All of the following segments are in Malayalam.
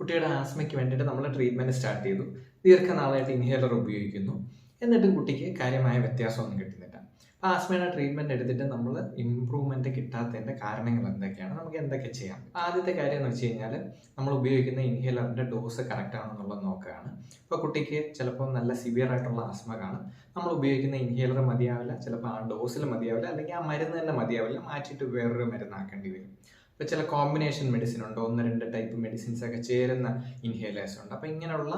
കുട്ടിയുടെ ആസ്മയ്ക്ക് വേണ്ടിയിട്ട് നമ്മൾ ട്രീറ്റ്മെന്റ് സ്റ്റാർട്ട് ചെയ്തു. ദീർഘനാളായിട്ട് ഇൻഹേലർ ഉപയോഗിക്കുന്നു. എന്നിട്ടും കുട്ടിക്ക് കാര്യമായ വ്യത്യാസമൊന്നും കിട്ടുന്നില്ല. അപ്പോൾ ആസ്മയുടെ ട്രീറ്റ്മെന്റ് എടുത്തിട്ട് നമ്മൾ ഇമ്പ്രൂവ്മെന്റ് കിട്ടാത്തതിന്റെ കാരണങ്ങൾ എന്തൊക്കെയാണ്? നമുക്ക് എന്തൊക്കെ ചെയ്യാം? ആദ്യത്തെ കാര്യം എന്ന് വെച്ച് കഴിഞ്ഞാൽ നമ്മൾ ഉപയോഗിക്കുന്ന ഇൻഹേലറിന്റെ ഡോസ് കറക്റ്റ് ആണെന്നുള്ളത് നോക്കുകയാണ്. ഇപ്പോൾ കുട്ടിക്ക് ചിലപ്പോൾ നല്ല സിവിയർ ആയിട്ടുള്ള ആസ്മ കാണും. നമ്മൾ ഉപയോഗിക്കുന്ന ഇൻഹേലർ മതിയാവില്ല. ചിലപ്പോൾ ആ ഡോസിൽ മതിയാവില്ല. അല്ലെങ്കിൽ ആ മരുന്ന് തന്നെ മതിയാവില്ല. മാറ്റിയിട്ട് വേറൊരു മരുന്നാക്കേണ്ടി വരും. ഇപ്പോൾ ചില കോമ്പിനേഷൻ മെഡിസിൻ ഉണ്ട്. ഒന്ന് രണ്ട് ടൈപ്പ് മെഡിസിൻസ് ഒക്കെ ചേരുന്ന ഇൻഹേലേഴ്സ് ഉണ്ട്. അപ്പോൾ ഇങ്ങനെയുള്ള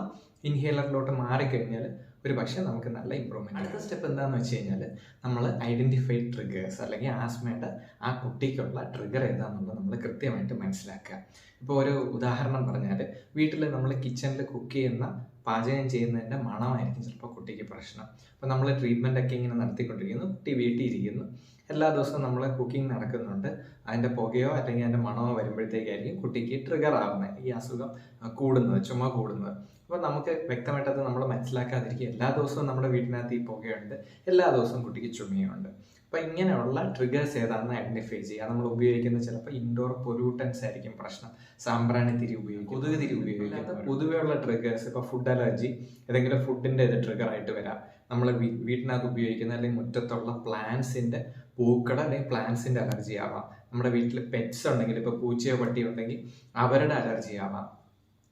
ഇൻഹേലറിലോട്ട് മാറിക്കഴിഞ്ഞാൽ ഒരു പക്ഷേ നമുക്ക് നല്ല ഇമ്പ്രൂവ്മെന്റ് അടുത്ത സ്റ്റെപ്പ് എന്താണെന്ന് വെച്ച് കഴിഞ്ഞാൽ നമ്മൾ ഐഡന്റിഫൈഡ് ട്രിഗേഴ്സ് അല്ലെങ്കിൽ ആസ്മയുടെ ആ കുട്ടിക്കുള്ള ട്രിഗർ ഏതാണെന്നുള്ളത് നമ്മൾ കൃത്യമായിട്ട് മനസ്സിലാക്കുക. ഇപ്പോൾ ഒരു ഉദാഹരണം പറഞ്ഞാൽ വീട്ടിൽ നമ്മൾ കിച്ചണിൽ കുക്ക് ചെയ്യുന്ന പാചകം ചെയ്യുന്നതിന്റെ മണമായിരിക്കും ചിലപ്പോൾ കുട്ടിക്ക് പ്രശ്നം. അപ്പോൾ നമ്മൾ ട്രീറ്റ്മെന്റ് ഒക്കെ ഇങ്ങനെ നടത്തിക്കൊണ്ടിരിക്കുന്നു കുട്ടി വീട്ടിൽ ഇരിക്കുന്നു എല്ലാ ദിവസവും നമ്മൾ കുക്കിംഗ് നടക്കുന്നുണ്ട്. അതിന്റെ പുകയോ അല്ലെങ്കിൽ അതിന്റെ മണമോ വരുമ്പോഴത്തേക്കായിരിക്കും കുട്ടിക്ക് ട്രിഗർ ആവുന്നത് ഈ അസുഖം കൂടുന്നത് ചുമ കൂടുന്നത്. അപ്പോൾ നമുക്ക് വ്യക്തമായിട്ടത് നമ്മൾ മനസ്സിലാക്കാതിരിക്കുക. എല്ലാ ദിവസവും നമ്മുടെ വീട്ടിനകത്ത് ഈ പുകയുണ്ട്. എല്ലാ ദിവസവും കുട്ടിക്ക് ചുമയുണ്ട്. അപ്പോൾ ഇങ്ങനെയുള്ള ട്രിഗേഴ്സ് ഏതാണെന്ന് ഐഡന്റിഫൈ ചെയ്യുക. നമ്മൾ ഉപയോഗിക്കുന്ന ചിലപ്പോൾ ഇൻഡോർ പൊല്യൂട്ടൻസ് ആയിരിക്കും പ്രശ്നം. സാമ്പ്രാണി തിരി ഉപയോഗിക്കും. കൊതുക് തിരി ഉപയോഗിക്കുന്നത് പൊതുവെയുള്ള ട്രിഗേഴ്സ് ഇപ്പോൾ ഫുഡ് അലർജി ഏതെങ്കിലും ഫുഡിന്റെ ഇത് ട്രിഗർ ആയിട്ട് വരാം. നമ്മൾ വീട്ടിനകത്ത് ഉപയോഗിക്കുന്ന അല്ലെങ്കിൽ മുറ്റത്തുള്ള പ്ലാന്റ്സിന്റെ പൂക്കട അല്ലെങ്കിൽ പ്ലാന്റ്സിന്റെ അലർജി ആവാം. നമ്മുടെ വീട്ടിൽ പെറ്റ്സ് ഉണ്ടെങ്കിൽ ഇപ്പോൾ പൂച്ചയോ പട്ടിയോ ഉണ്ടെങ്കിൽ അവരുടെ അലർജി ആവാം.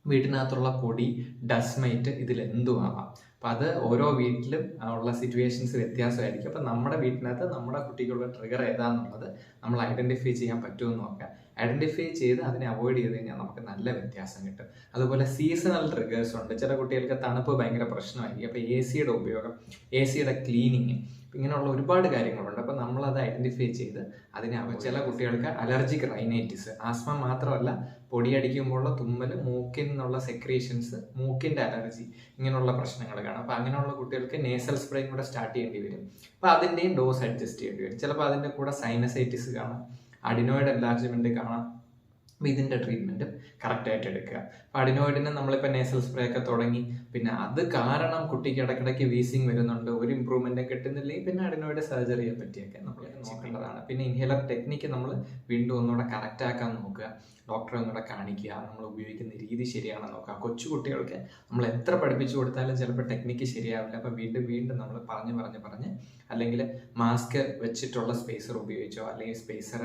വീട്ടിനകത്തുള്ള പൊടി ഡസ്മൈറ്റ് ഇതിൽ എന്തും ആവാം. അപ്പം അത് ഓരോ വീട്ടിലും ഉള്ള സിറ്റുവേഷൻസ് വ്യത്യാസമായിരിക്കും. അപ്പം നമ്മുടെ വീട്ടിനകത്ത് നമ്മുടെ കുട്ടിക്കുള്ള ട്രിഗർ ഏതാണെന്നുള്ളത് നമ്മൾ ഐഡന്റിഫൈ ചെയ്യാൻ പറ്റുമെന്ന് നോക്കാം. ഐഡന്റിഫൈ ചെയ്ത് അതിനെ അവോയ്ഡ് ചെയ്ത് കഴിഞ്ഞാൽ നമുക്ക് നല്ല വ്യത്യാസം കിട്ടും. അതുപോലെ സീസണൽ ട്രിഗേഴ്സ് ഉണ്ട്. ചില കുട്ടികൾക്ക് തണുപ്പ് ഭയങ്കര പ്രശ്നമായിരിക്കും. അപ്പോൾ എ സിയുടെ ഉപയോഗം എ സിയുടെ ക്ലീനിങ് ഇങ്ങനെയുള്ള ഒരുപാട് കാര്യങ്ങളുണ്ട്. അപ്പോൾ നമ്മളത് ഐഡന്റിഫൈ ചെയ്ത് അതിനെ ചില കുട്ടികൾക്ക് അലർജിക് റൈനൈറ്റിസ് ആസ്മ മാത്രമല്ല പൊടിയടിക്കുമ്പോഴുള്ള തുമ്മൽ മൂക്കിൽ നിന്നുള്ള സെക്രീഷൻസ് മൂക്കിന്റെ അലർജി ഇങ്ങനെയുള്ള പ്രശ്നങ്ങൾ കാണാം. അപ്പോൾ അങ്ങനെയുള്ള കുട്ടികൾക്ക് നേസൽ സ്പ്രേയും കൂടെ സ്റ്റാർട്ട് ചെയ്യേണ്ടി വരും. അപ്പോൾ അതിന്റെയും ഡോസ് അഡ്ജസ്റ്റ് ചെയ്യേണ്ടി വരും. ചിലപ്പോൾ അതിന്റെ കൂടെ സൈനസൈറ്റിസ് കാണാം. അഡിനോയിഡ് എൻലാർജ്മെന്റ് കാണാം. അപ്പോൾ ഇതിന്റെ ട്രീറ്റ്മെന്റ് കറക്റ്റായിട്ട് എടുക്കുക. അപ്പോൾ അഡിനോയിഡിന് നമ്മളിപ്പോൾ നേസൽ സ്പ്രേ ഒക്കെ തുടങ്ങി. പിന്നെ അത് കാരണം കുട്ടിക്ക് ഇടയ്ക്കിടയ്ക്ക് വീസിങ് വരുന്നുണ്ട്. ഒരു ഇമ്പ്രൂവ്മെന്റും കിട്ടുന്നില്ലെങ്കിൽ പിന്നെ അഡിനോയിഡ് സർജറിയെ പറ്റിയൊക്കെ നമ്മൾ നോക്കേണ്ടതാണ്. പിന്നെ ഇൻഹേലർ ടെക്നിക്ക് നമ്മൾ വീണ്ടും ഒന്നുകൂടെ കറക്റ്റ് ആക്കാൻ നോക്കുക. ഡോക്ടറെ ഒന്നുകൂടെ കാണിക്കുക. നമ്മൾ ഉപയോഗിക്കുന്ന രീതി ശരിയാണെന്ന് നോക്കുക. കൊച്ചു കുട്ടികൾക്ക് നമ്മൾ എത്ര പഠിപ്പിച്ചു കൊടുത്താലും ചിലപ്പോൾ ടെക്നിക്ക് ശരിയാവില്ല. അപ്പോൾ വീണ്ടും വീണ്ടും നമ്മൾ പറഞ്ഞ് പറഞ്ഞ് പറഞ്ഞ് അല്ലെങ്കിൽ മാസ്ക് വെച്ചിട്ടുള്ള സ്പേസർ ഉപയോഗിച്ചോ അല്ലെങ്കിൽ സ്പേസർ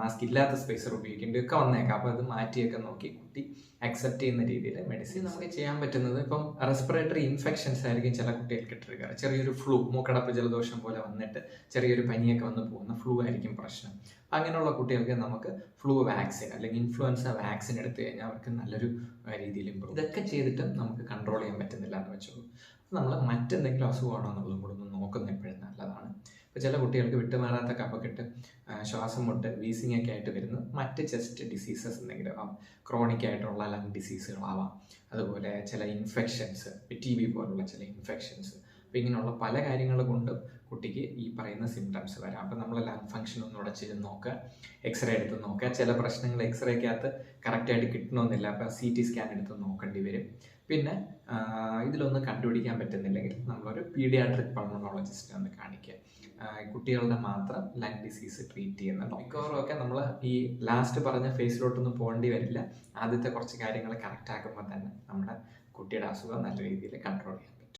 മാസ്ക് ഇല്ലാത്ത സ്പേസർ ഉപയോഗിക്കേണ്ടി ഒക്കെ വന്നേക്കാം. അപ്പോൾ അത് മാറ്റിയൊക്കെ നോക്കി കുട്ടി അക്സെപ്റ്റ് ചെയ്യുന്ന രീതിയിൽ മെഡിസിൻ നമുക്ക് ചെയ്യാൻ പറ്റുന്നത്. ഇപ്പം റെസ്പിറേറ്ററി ഇൻഫെക്ഷൻസ് ആയിരിക്കും ചില കുട്ടികൾക്ക് ട്രിഗർ ചെറിയൊരു ഫ്ലൂ മൂക്കടപ്പ് ജലദോഷം പോലെ വന്നിട്ട് ചെറിയൊരു പനിയൊക്കെ വന്ന് പോകുന്ന ഫ്ലൂ ആയിരിക്കും പ്രശ്നം. അങ്ങനെയുള്ള കുട്ടികൾക്ക് നമുക്ക് ഫ്ലൂ വാക്സിൻ അല്ലെങ്കിൽ ഇൻഫ്ലുവൻസ വാക്സിൻ എടുത്തു കഴിഞ്ഞാൽ അവർക്ക് നല്ലൊരു രീതിയിൽ ഇമ്പ്രൂവ് ഇതൊക്കെ ചെയ്തിട്ടും നമുക്ക് കൺട്രോൾ ചെയ്യാൻ പറ്റുന്നില്ല എന്ന് വെച്ചോളൂ. നമ്മൾ മറ്റെന്തെങ്കിലും അസുഖമാണോ എന്നുള്ളതും കൂടെ ഒന്ന് നോക്കുന്ന എപ്പോഴും നല്ലതാണ്. ഇപ്പോൾ ചില കുട്ടികൾക്ക് വിട്ടുമാറാത്ത കഫക്കെട്ട് ശ്വാസം മുട്ട് വീസിംഗ് ഒക്കെ ആയിട്ട് വരുന്നു മറ്റ് ചെസ്റ്റ് ഡിസീസസ് എന്തെങ്കിലും ആവാം ക്രോണിക് ആയിട്ടുള്ള ലങ് ഡിസീസുകളാവാം അതുപോലെ ചില ഇൻഫെക്ഷൻസ് ടി ബി പോലുള്ള ചില ഇൻഫെക്ഷൻസ് അപ്പോൾ ഇങ്ങനെയുള്ള പല കാര്യങ്ങൾ കൊണ്ടും കുട്ടിക്ക് ഈ പറയുന്ന സിംറ്റംസ് വരാം. അപ്പം നമ്മൾ ലങ് ഫംഗ്ഷൻ ഒന്ന് ചെയ്ത് നോക്കുക എക്സ്റേ എടുത്ത് നോക്കുക. ചില പ്രശ്നങ്ങൾ എക്സ്റേക്കകത്ത് കറക്റ്റായിട്ട് കിട്ടണമെന്നില്ല. അപ്പം സി ടി സ്കാൻ എടുത്ത് നോക്കേണ്ടി വരും. പിന്നെ ഇതിലൊന്നും കണ്ടുപിടിക്കാൻ പറ്റുന്നില്ലെങ്കിൽ നമ്മളൊരു പീഡിയാട്രിക് പൾമണോളജിസ്റ്റിനെ ഒന്ന് കാണിക്കുക. കുട്ടികളുടെ മാത്രം ലങ് ഡിസീസ് ട്രീറ്റ് ചെയ്യുന്ന മിക്കവാറും ഒക്കെ നമ്മൾ ഈ ലാസ്റ്റ് പറഞ്ഞ ഫേസിലോട്ടൊന്നും പോകേണ്ടി വരില്ല. ആദ്യത്തെ കുറച്ച് കാര്യങ്ങൾ കറക്റ്റ് ആക്കുമ്പോൾ തന്നെ നമ്മുടെ കുട്ടിയുടെ അസുഖം നല്ല രീതിയിൽ കൺട്രോൾ ചെയ്യാം.